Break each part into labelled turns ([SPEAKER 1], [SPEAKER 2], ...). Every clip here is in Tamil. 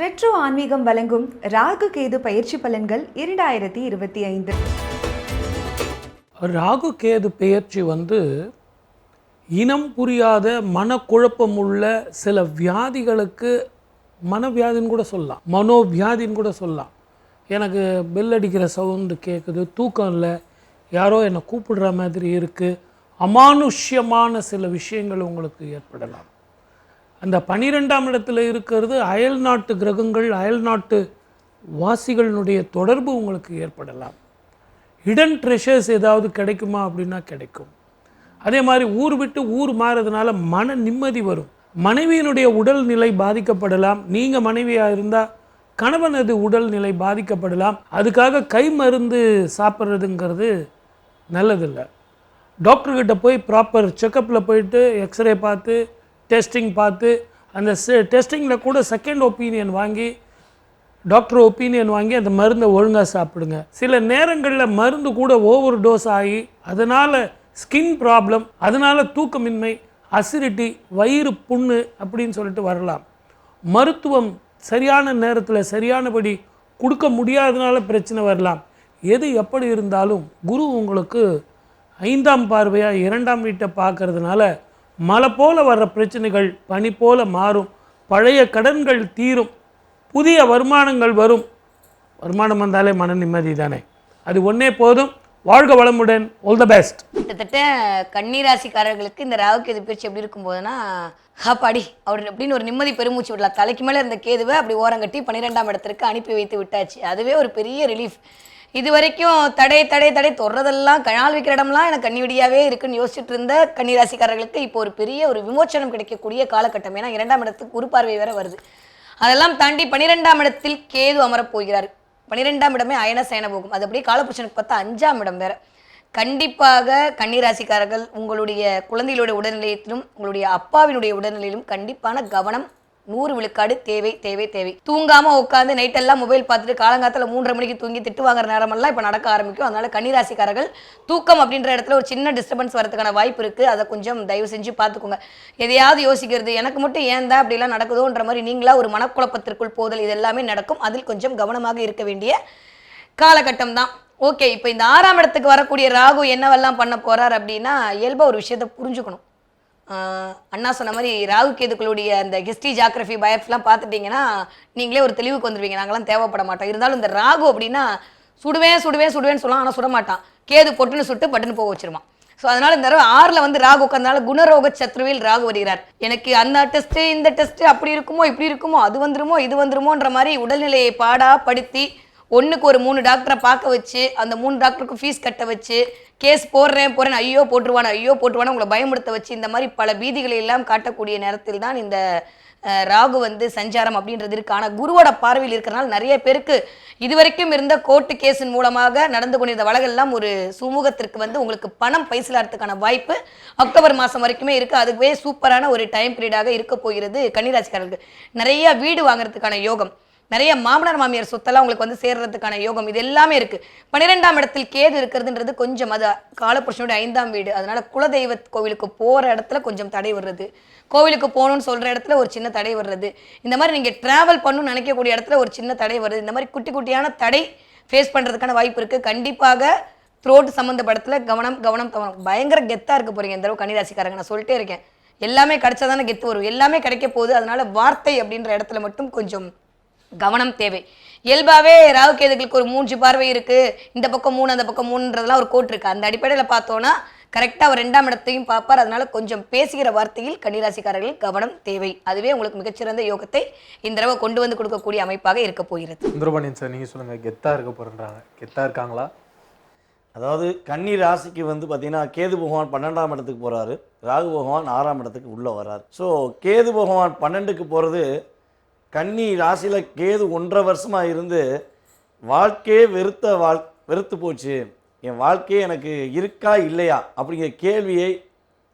[SPEAKER 1] ரெட்ரோ ஆன்மீகம் வழங்கும் ராகு கேது பயிற்சி பலன்கள் இரண்டாயிரத்தி இருபத்தி ஐந்து.
[SPEAKER 2] ராகு கேது பெயர்ச்சி வந்து இனம் புரியாத மனக்குழப்பம் உள்ள சில வியாதிகளுக்கு மனவியாதின்னு கூட சொல்லலாம். மனோவியாதின்னு கூட சொல்லலாம். எனக்கு பெல் அடிக்கிற சவுண்டு கேட்குது தூக்கம் இல்லை. யாரோ என்னை கூப்பிடுற மாதிரி இருக்குது அமானுஷ்யமான சில விஷயங்கள் உங்களுக்கு ஏற்படலாம். அந்த பனிரெண்டாம் இடத்துல இருக்கிறது அயல் நாட்டு கிரகங்கள் அயல் நாட்டு வாசிகளினுடைய தொடர்பு உங்களுக்கு ஏற்படலாம். ஹிடன் ட்ரெஷர்ஸ் ஏதாவது கிடைக்குமா அப்படின்னா கிடைக்கும். அதே மாதிரி ஊர் விட்டு ஊர் மாறதுனால மன நிம்மதி வரும். மனைவியினுடைய உடல்நிலை பாதிக்கப்படலாம். நீங்கள் மனைவியாக இருந்தால் கணவனது உடல்நிலை பாதிக்கப்படலாம். அதுக்காக கை மருந்து சாப்பிட்றதுங்கிறது நல்லதில்லை. டாக்டர்கிட்ட போய் ப்ராப்பர் செக்கப்பில் போயிட்டு எக்ஸ்ரே பார்த்து டெஸ்டிங் பார்த்து அந்த டெஸ்டிங்கில் கூட செகண்ட் ஒப்பீனியன் வாங்கி டாக்டர் ஒப்பீனியன் வாங்கி அந்த மருந்தை ஒழுங்காக சாப்பிடுங்க. சில நேரங்களில் மருந்து கூட ஓவர் டோஸ் ஆகி அதனால் ஸ்கின் ப்ராப்ளம் அதனால் தூக்கமின்மை அசிடிட்டி வயிறு புண்ணு அப்படின்னு சொல்லிட்டு வரலாம். மருத்துவம் சரியான நேரத்தில் சரியானபடி கொடுக்க முடியாதனால பிரச்சனை வரலாம். எது எப்படி இருந்தாலும் குரு உங்களுக்கு ஐந்தாம் பார்வையாக இரண்டாம் வீட்டை பார்க்கறதுனால மழை போல வர்ற பிரச்சனைகள் பனி போல மாறும் பழைய கடன்கள் தீரும் புதிய வருமானங்கள் வரும். வருமானம் வந்தாலே மன நிம்மதி தானே. அது ஒன்றே போதும். வாழ்க வளமுடன். ஆல் த பெஸ்ட்
[SPEAKER 3] கிட்டத்தட்ட கன்னிராசிக்காரர்களுக்கு இந்த ராகு கேது பயிற்சி எப்படி இருக்கும் போதுன்னா ஹாப்பாடி அவர் அப்படின்னு ஒரு நிம்மதி பெருமூச்சு விடலாம். தலைக்கு மேலே இருந்த கேதுவை அப்படி ஓரங்கட்டி பன்னிரெண்டாம் இடத்திற்கு அனுப்பி வைத்து விட்டாச்சு. அதுவே ஒரு பெரிய ரிலீஃப் இது வரைக்கும் தடை தடை தடை தொடுறதெல்லாம் கணால் வைக்கிற இடம்லாம் எனக்கு கண்ணிவடியாவே இருக்குன்னு யோசிச்சுட்டு இருந்த கன்னிராசிக்காரர்களுக்கு இப்போ ஒரு பெரிய ஒரு விமோச்சனம் கிடைக்கக்கூடிய காலகட்டம். ஏன்னா இரண்டாம் இடத்துக்கு குரு பார்வை வேற வருது. அதெல்லாம் தாண்டி பன்னிரெண்டாம் இடத்தில் கேது அமரப் போகிறார். பன்னிரெண்டாம் இடமே அயன சயன போகும். அது அப்படியே காலபுருஷனுக்கு பார்த்தா அஞ்சாம் இடம் வேற. கண்டிப்பாக கன்னிராசிக்காரர்கள் உங்களுடைய குழந்தைகளுடைய உடல்நிலையத்திலும் உங்களுடைய அப்பாவினுடைய உடல்நிலையிலும் கண்டிப்பான கவனம் நூறு விழுக்காடு தேவை தேவை தேவை. தூங்காம உட்காந்து நைட்டெல்லாம் மொபைல் பார்த்துட்டு காலங்காலத்தில் மூன்றரை மணிக்கு தூங்கி திட்டு வாங்குற நேரமெல்லாம் இப்போ நடக்க ஆரம்பிக்கும். அதனால கன்னிராசிக்காரர்கள் தூக்கம் அப்படின்ற இடத்துல ஒரு சின்ன டிஸ்டர்பன்ஸ் வரதுக்கான வாய்ப்பு இருக்கு. அதை கொஞ்சம் தயவு செஞ்சு பார்த்துக்கோங்க. எதையாவது யோசிக்கிறது எனக்கு மட்டும் ஏன் தான் அப்படிலாம் நடக்குதோன்ற மாதிரி நீங்களா ஒரு மனக்குழப்பத்திற்குள் போதல் இது எல்லாமே நடக்கும். அதில் கொஞ்சம் கவனமாக இருக்க வேண்டிய காலகட்டம் தான். ஓகே இப்போ இந்த ஆறாம் இடத்துக்கு வரக்கூடிய ராகு என்னவெல்லாம் பண்ண போறார் அப்படின்னா இயல்பாக ஒரு விஷயத்தை புரிஞ்சுக்கணும். அண்ணா சொன்ன மாதிரி ராகு கேதுக்களுடைய அந்த ஹிஸ்ட்ரி ஜாக்ரஃபி பயப்ஸ்லாம் பார்த்துட்டீங்கன்னா நீங்களே ஒரு தெளிவுக்கு வந்துடுவீங்க நாங்களாம் தேவைப்பட மாட்டோம். இருந்தாலும் இந்த ராகு அப்படின்னா சுடுவேன் சுடுவேன் சுடுவேன்னு சொல்லலாம் ஆனால் சுட மாட்டான். கேது பொட்டுன்னு சுட்டு பட்டுன்னு போக வச்சிருவான். ஸோ அதனால் இந்த தடவை ஆறில் வந்து ராகு உட்காந்தனால குணரோக சத்ருவில் ராகு வருகிறார். எனக்கு அந்த டெஸ்ட்டு இந்த டெஸ்ட்டு அப்படி இருக்குமோ இப்படி இருக்குமோ அது வந்துருமோ இது வந்துருமோன்ற மாதிரி உடல்நிலையை பாடா படுத்தி ஒன்றுக்கு ஒரு மூணு டாக்டரை பார்க்க வச்சு அந்த மூணு டாக்டருக்கும் ஃபீஸ் கட்ட வச்சு கேஸ் போடுறேன் போகிறேன் ஐயோ போட்டுருவானு ஐயோ போட்டுருவானு உங்களை பயமுடுத்த வச்சு இந்த மாதிரி பல பீதிகளை எல்லாம் காட்டக்கூடிய நேரத்தில் தான் இந்த ராகு வந்து சஞ்சாரம் அப்படின்றது இருக்கு. ஆனால் குருவோட பார்வையில் இருக்கிறனால நிறைய பேருக்கு இதுவரைக்கும் இருந்த கோர்ட்டு கேஸின் மூலமாக நடந்து கொண்டிருந்த வழக்கெல்லாம் ஒரு சுமூகத்திற்கு வந்து உங்களுக்கு பணம் பைசலாடுறதுக்கான வாய்ப்பு அக்டோபர் மாதம் வரைக்குமே இருக்குது அதுவே சூப்பரான ஒரு டைம் பீரியடாக இருக்க போகிறது கன்னிராசிக்காரர்களுக்கு. நிறைய வீடு வாங்குறதுக்கான யோகம். நிறைய மாமனார் மாமியார் சொத்தெல்லாம் உங்களுக்கு வந்து சேர்றதுக்கான யோகம் இது எல்லாமே இருக்கு. பன்னிரெண்டாம் இடத்தில் கேது இருக்கிறதுன்றது கொஞ்சம் அது காலப்புருஷனுடைய ஐந்தாம் வீடு. அதனால குலதெய்வ கோவிலுக்கு போற இடத்துல கொஞ்சம் தடை வர்றது கோவிலுக்கு போகணும்னு சொல்ற இடத்துல ஒரு சின்ன தடை வர்றது இந்த மாதிரி நீங்க டிராவல் பண்ணணும்னு நினைக்கக்கூடிய இடத்துல ஒரு சின்ன தடை வருது. இந்த மாதிரி குட்டி குட்டியான தடை ஃபேஸ் பண்றதுக்கான வாய்ப்பு இருக்கு. கண்டிப்பாக த்ரோட் சம்மந்தப்படத்தில் கவனம் கவனம் கவனம். பயங்கர கெத்தா இருக்க போறீங்க இந்த தடவை கன்னிராசிக்காரங்க. நான் சொல்லிட்டே இருக்கேன். எல்லாமே கிடைச்சாதானே கெத்து வரும். எல்லாமே கிடைக்க போகுது. அதனால வார்த்தை அப்படின்ற இடத்துல மட்டும் கொஞ்சம் கவனம் தேவை. இயல்பாவே ராகு கேதுகளுக்கு ஒரு மூன்று பார்வை இருக்கு. இந்த பக்கம் மூணு அந்த பக்கம் மூணுன்றதெல்லாம் ஒரு கோட் இருக்கு. அந்த அடிப்படையில் பார்த்தோன்னா கரெக்டாக அவர் ரெண்டாம் இடத்தையும் பார்ப்பார். அதனால கொஞ்சம் பேசுகிற வார்த்தையில் கன்னிராசிக்காரர்கள் கவனம் தேவை. அதுவே உங்களுக்கு மிகச்சிறந்த யோகத்தை இந்த தடவை கொண்டு வந்து கொடுக்கக்கூடிய அமைப்பாக இருக்க போகிறது.
[SPEAKER 4] சுந்தரபாண்டியன் சார் நீங்கள் சொல்லுங்கள் கெத்தா இருக்க போகிறேன்றாங்க கெத்தா இருக்காங்களா?
[SPEAKER 5] அதாவது கன்னி ராசிக்கு வந்து பார்த்தீங்கன்னா கேது பகவான் பன்னெண்டாம் இடத்துக்கு போகிறாரு ராகு பகவான் ஆறாம் இடத்துக்கு உள்ளே வர்றாரு. ஸோ கேது பகவான் பன்னெண்டுக்கு போகிறது கன்னி ராசியில் கேது ஒன்றரை வருஷமாக இருந்து வாழ்க்கையே வெறுத்த வாழ் வெறுத்து போச்சு. என் வாழ்க்கையே எனக்கு இருக்கா இல்லையா? அப்படிங்கிற கேள்வியை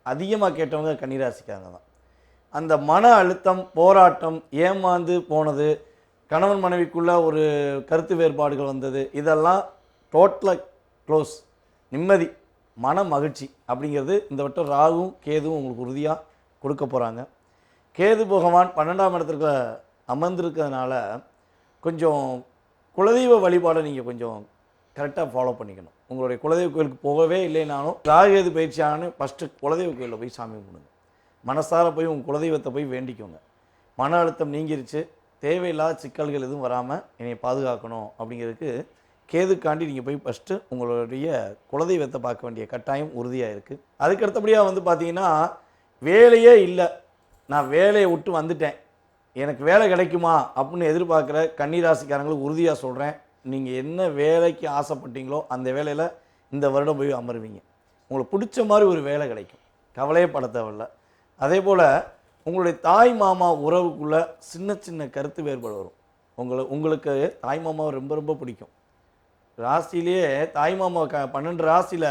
[SPEAKER 5] அதிகமாக கேட்டவங்க கன்னிராசிக்காரங்க தான். அந்த மன அழுத்தம் போராட்டம் ஏமாந்து போனது கணவன் மனைவிக்குள்ள ஒரு கருத்து வேறுபாடுகள் வந்தது இதெல்லாம் டோட்டலாக க்ளோஸ் நிம்மதி மன மகிழ்ச்சி அப்படிங்கிறது இந்த வட்டம் ராகுவும் கேதுவும் உங்களுக்கு உறுதியாக கொடுக்க போகிறாங்க கேது பகவான் பன்னெண்டாம் இடத்துல அமர்ந்திருக்கிறதுனால கொஞ்சம் குலதெய்வ வழிபாடை நீங்கள் கொஞ்சம் கரெக்டாக ஃபாலோ பண்ணிக்கணும். உங்களுடைய குலதெய்வ கோயிலுக்கு போகவே இல்லைனாலும் ராகுகேது பயிற்சியானு ஃபஸ்ட்டு குலதெய்வ கோயிலில் போய் சாமி கும்பிடுங்க. மனசார போய் உங்கள் குலதெய்வத்தை போய் வேண்டிக்கோங்க. மன அழுத்தம் நீங்கிருச்சு. தேவையில்லாத சிக்கல்கள் எதுவும் வராமல் என்னை பாதுகாக்கணும் அப்படிங்கிறதுக்கு கேதுக்காண்டி நீங்கள் போய் ஃபஸ்ட்டு உங்களுடைய குலதெய்வத்தை பார்க்க வேண்டிய கட்டாயம் உறுதியாக இருக்குது அதுக்கு அடுத்தபடியாக வந்து பார்த்தீங்கன்னா வேலையே இல்லை. நான் வேலையை விட்டு வந்துட்டேன். எனக்கு வேலை கிடைக்குமா அப்படின்னு எதிர்பார்க்குற கன்னிராசிக்காரங்களுக்கு உறுதியாக சொல்கிறேன் நீங்கள் என்ன வேலைக்கு ஆசைப்பட்டீங்களோ அந்த வேலையில் இந்த வருடம் போய் அமருவீங்க. உங்களுக்கு பிடிச்ச மாதிரி ஒரு வேலை கிடைக்கும். கவலையே பட தேவையில்ல. அதே போல் உங்களுடைய தாய் மாமா உறவுக்குள்ளே சின்ன சின்ன கருத்து வேறுபாடு வரும். உங்களை உங்களுக்கு தாய் மாமாவை ரொம்ப ரொம்ப பிடிக்கும். ராசியிலேயே தாய் மாமா க பன்னெண்டு ராசியில்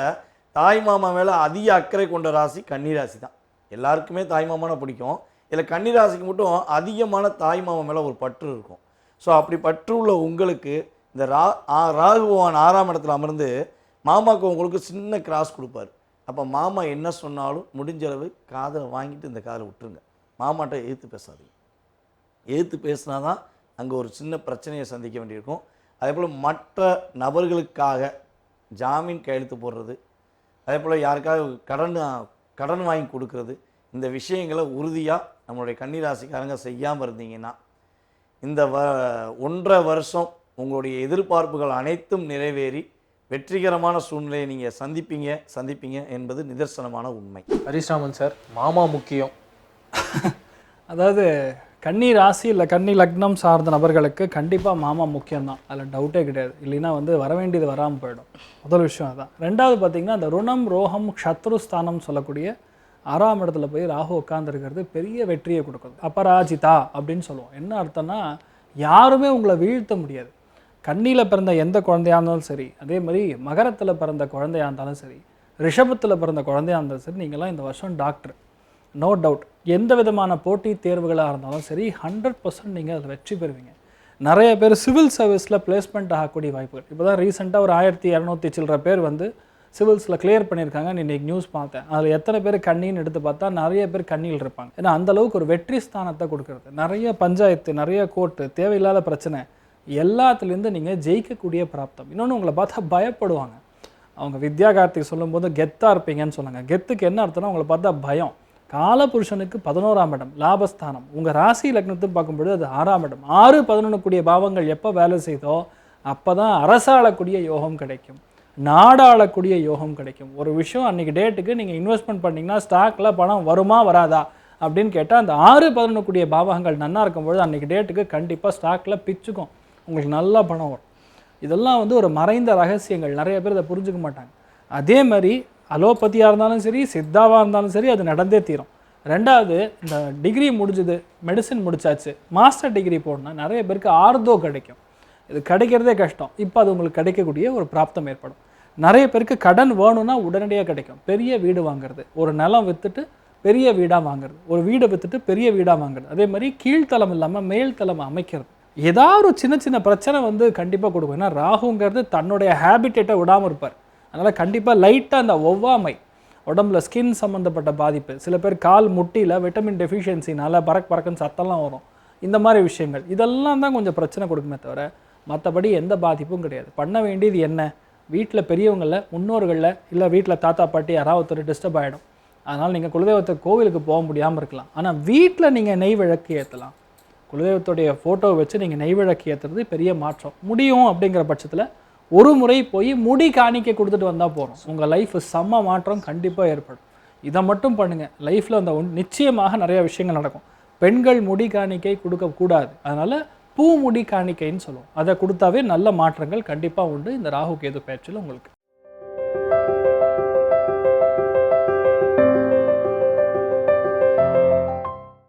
[SPEAKER 5] தாய் மாமா மேலே அதிக அக்கறை கொண்ட ராசி கன்னி ராசி தான். எல்லாருக்குமே தாய் மாமானா பிடிக்கும். இதில் கன்னிராசிக்கு மட்டும் அதிகமான தாய் மாமன் மேலே ஒரு பற்று இருக்கும். ஸோ அப்படி பற்று உள்ள உங்களுக்கு இந்த ரா ராகுபவான் ஆறாம் இடத்துல அமர்ந்து மாமாவுக்கு உங்களுக்கு சின்ன கிராஸ் கொடுப்பாரு. அப்போ மாமா என்ன சொன்னாலும் முடிஞ்ச அளவு காதை வாங்கிட்டு இந்த காதை விட்டுருங்க. மாமாட்ட எதிர்த்து பேசாதீங்க. எதிர்த்து பேசினா தான் அங்கே ஒரு சின்ன பிரச்சனையை சந்திக்க வேண்டியிருக்கும். அதே போல் மற்ற நபர்களுக்காக ஜாமீன் கையெழுத்து போடுறது அதே போல் யாருக்காவது கடன் கடன் வாங்கி கொடுக்கறது இந்த விஷயங்களை உறுதியாக நம்மளுடைய கன்னிராசிக்காரங்க செய்யாமல் இருந்தீங்கன்னா இந்த வ ஒன்றரை வருஷம் உங்களுடைய எதிர்பார்ப்புகள் அனைத்தும் நிறைவேறி வெற்றிகரமான சூழ்நிலையை நீங்கள் சந்திப்பீங்க சந்திப்பீங்க என்பது நிதர்சனமான உண்மை.
[SPEAKER 4] ஹரிசாமன் சார் மாமா முக்கியம்.
[SPEAKER 6] அதாவது கன்னி ராசி இல்லை கன்னி லக்னம் சார்ந்த நபர்களுக்கு கண்டிப்பாக மாமா முக்கியம்தான். அதில் டவுட்டே கிடையாது. இல்லைன்னா வந்து வர வேண்டியது வராமல் போயிடும். முதல் விஷயம் அதுதான் ரெண்டாவது பார்த்திங்கன்னா அந்த ருணம் ரோகம் சத்ருஸ்தானம் சொல்லக்கூடிய ஆறாம் இடத்துல போய் ராகு உட்காந்துருக்கிறது பெரிய வெற்றியை கொடுக்குது. அபராஜிதா அப்படின்னு சொல்லுவோம். என்ன அர்த்தம்னா யாருமே உங்களை வீழ்த்த முடியாது. கண்ணியில் பிறந்த எந்த குழந்தையாக இருந்தாலும் சரி அதே மாதிரி மகரத்தில் பிறந்த குழந்தையாக இருந்தாலும் சரி ரிஷபத்தில் பிறந்த குழந்தையா இருந்தாலும் சரி நீங்களாம் இந்த வருஷம் டாக்டர் நோ டவுட் எந்த விதமான போட்டித் தேர்வுகளாக இருந்தாலும் சரி ஹண்ட்ரட் பர்சன்ட் நீங்கள் அதில் வெற்றி பெறுவீங்க. நிறைய பேர் சிவில் சர்வீஸில் பிளேஸ்மெண்ட் ஆகக்கூடிய வாய்ப்புகள். இப்போ தான் ரீசெண்டாக ஒரு ஆயிரத்தி இரநூத்தி சில்லற பேர் வந்து சிவில்ஸில் கிளியர் பண்ணியிருக்காங்க இன்றைக்கி நியூஸ் பார்த்தேன். அதில் எத்தனை பேர் கண்ணின்னு எடுத்து பார்த்தா நிறைய பேர் கண்ணியில் இருப்பாங்க. ஏன்னா அந்தளவுக்கு ஒரு வெற்றி ஸ்தானத்தை கொடுக்கறது. நிறைய பஞ்சாயத்து நிறைய கோர்ட்டு தேவையில்லாத பிரச்சனை எல்லாத்துலேருந்து நீங்கள் ஜெயிக்கக்கூடிய பிராப்தம். இன்னொன்று உங்களை பார்த்தா பயப்படுவாங்க. அவங்க வித்யா கார்த்திக் சொல்லும்போது கெத்தாக இருப்பீங்கன்னு சொன்னாங்க. கெத்துக்கு என்ன அர்த்தம்னா உங்களை பார்த்தா பயம். காலபுருஷனுக்கு பதினோராம் இடம் லாபஸ்தானம். உங்கள் ராசி லக்னத்தை பார்க்கும்பொழுது அது ஆறாம் இடம். ஆறு பதினொன்று கூடிய பாவங்கள் எப்போ வேலை செய்தோ அப்போ தான் அரசாளக்கூடிய யோகம் கிடைக்கும். நாடாளக்கூடிய யோகம் கிடைக்கும். ஒரு விஷயம் அன்றைக்கி டேட்டுக்கு நீங்கள் இன்வெஸ்ட்மெண்ட் பண்ணிங்கன்னா ஸ்டாக்கில் பணம் வருமா வராதா? அப்படின்னு கேட்டால் அந்த ஆறு பதினொன்று கூடிய பாவகங்கள் நன்னா இருக்கும்பொழுது அன்றைக்கி டேட்டுக்கு கண்டிப்பாக ஸ்டாக்கில் பிச்சுக்கும். உங்களுக்கு நல்லா பணம் வரும். இதெல்லாம் வந்து ஒரு மறைந்த ரகசியங்கள். நிறைய பேர் இதை புரிஞ்சுக்க மாட்டாங்க. அதே மாதிரி அலோபதியாக இருந்தாலும் சரி சித்தாவாக இருந்தாலும் சரி அது நடந்தே தீரும். ரெண்டாவது இந்த டிகிரி முடிஞ்சது மெடிசின் முடிச்சாச்சு மாஸ்டர் டிகிரி போடணும் நிறைய பேருக்கு ஆர்தோ கிடைக்கும். இது கிடைக்கிறதே கஷ்டம். இப்போ அது உங்களுக்கு கிடைக்கக்கூடிய ஒரு பிராப்தம் ஏற்படும். நிறைய பேருக்கு கடன் வேணும்னா உடனடியாக கிடைக்கும். பெரிய வீடு வாங்குறது. ஒரு நிலம் விற்றுட்டு பெரிய வீடாக வாங்குறது. ஒரு வீடை விற்றுட்டு பெரிய வீடாக வாங்குறது. அதே மாதிரி கீழ்த்தளம் இல்லாமல் மேல்தளம் அமைக்கிறது. ஏதாவது ஒரு சின்ன சின்ன பிரச்சனை வந்து கண்டிப்பாக கொடுக்கும். ஏன்னா ராகுங்கிறது தன்னுடைய ஹேபிட்டேட்டை விடாமல் இருப்பார். அதனால் கண்டிப்பாக லைட்டாக அந்த ஒவ்வாமை உடம்புல ஸ்கின் சம்மந்தப்பட்ட பாதிப்பு சில பேர் கால் முட்டியில் விட்டமின் டெஃபிஷியன்சினால் பறக் பறக்குன்னு சத்தம்லாம் வரும். இந்த மாதிரி விஷயங்கள். இதெல்லாம் தான் கொஞ்சம் பிரச்சனை கொடுக்குமே தவிர மற்றபடி எந்த பாதிப்பும் கிடையாது. பண்ண வேண்டியது என்ன? வீட்டில் பெரியவங்களில் முன்னோர்களில் இல்லை வீட்டில் தாத்தா பாட்டி யாராவது ஒருத்தர் டிஸ்டர்ப் ஆகிடும் அதனால் நீங்கள் குலதெய்வத்தை கோவிலுக்கு போக முடியாமல் இருக்கலாம். ஆனால் வீட்டில் நீங்கள் நெய் விளக்கு ஏற்றலாம் குலதெய்வத்துடைய ஃபோட்டோவை வச்சு நீங்கள் நெய் விளக்கு ஏற்றுறது பெரிய மாற்றம். முடியும் அப்படிங்கிற பட்சத்தில் ஒரு முறை போய் முடி காணிக்க கொடுத்துட்டு வந்தால் போகிறோம் உங்கள் லைஃப் செம்ம மாற்றம் கண்டிப்பாக ஏற்படும். இதை மட்டும் பண்ணுங்கள் லைஃப்பில் அந்த நிச்சயமாக நிறையா விஷயங்கள் நடக்கும். பெண்கள் முடி காணிக்கை கொடுக்கக்கூடாது அதனால் பூமுடி காணிக்கைன்னு சொல்லுவோம். அதை கொடுத்தாவே நல்ல மாற்றங்கள் கண்டிப்பாக உண்டு. இந்த ராகு கேது பயிற்சியில் உங்களுக்கு.